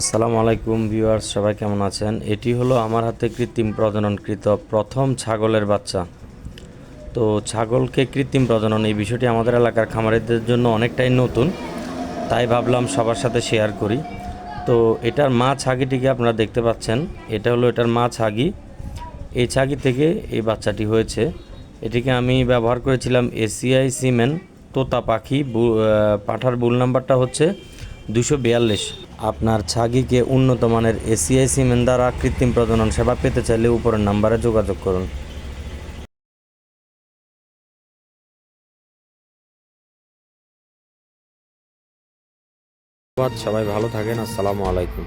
আসসালামু আলাইকুম ভিউয়ার্স, সবাই কেমন আছেন? এটি হলো আমার হাতে কৃত্রিম প্রজননকৃত প্রথম ছাগলের বাচ্চা। তো ছাগলকে কৃত্রিম প্রজনন, এই বিষয়টি আমাদের এলাকার খামারিদের জন্য অনেকটাই নতুন, তাই ভাবলাম সবার সাথে শেয়ার করি। তো এটার মা ছাগিটিকে আপনারা দেখতে পাচ্ছেন, এটা হলো এটার মা ছাগি। এই ছাগি থেকে এই বাচ্চাটি হয়েছে। এটিকে আমি ব্যবহার করেছিলাম এসিআই সিমেন তোতা পাখি পাঠার বুল নাম্বারটা হচ্ছে দুশো বিয়াল্লিশ। আপনার ছাগিকে উন্নত মানের এসিআই সিমেন্ট দ্বারা কৃত্রিম প্রজনন সেবা পেতে চাইলে উপরের নাম্বারে যোগাযোগ করুন। সবাই ভালো থাকেন, আসসালামু আলাইকুম।